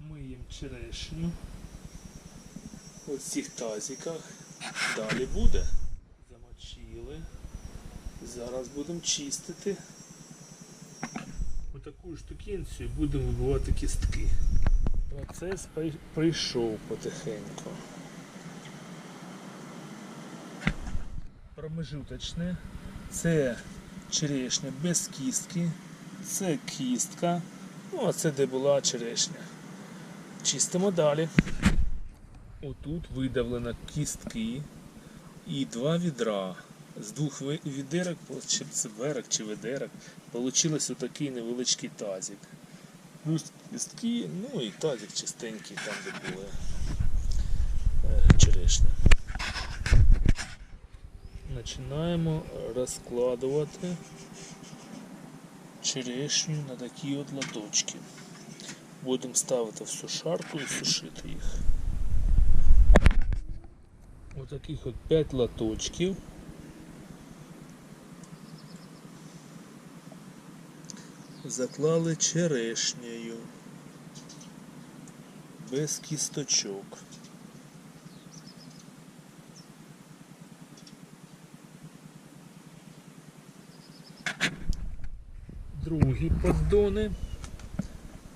Миємо черешню. У цих тазиках. Далі буде. Замочили. Зараз будемо чистити. Отаку штукенцію будемо вибивати кістки. Процес прийшов потихеньку. Промежуточне. Це черешня без кістки. Це кістка. Ну, а це де була черешня. Чистимо далі. Отут видавлено кістки і два відра. З двох відерок, чи це верок чи ведерок, получилось отакий невеличкий тазик. Плюс кістки, ну і тазик чистенький, там де були е, черешня. Починаємо розкладувати черешню на такі от латочки. Будемо ставити в сушарку і сушити їх. Отаких от 5 латочків. Заклали черешнею. Без кісточок. Другі поддони.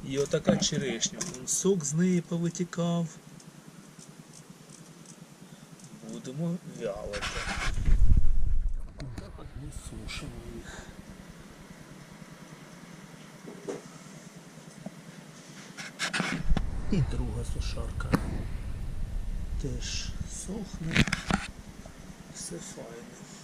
І отака черешня. Сок з неї повитікав. Будемо вялити. Так от ми сушимо їх. І друга сушарка. Теж сохне. Все файно.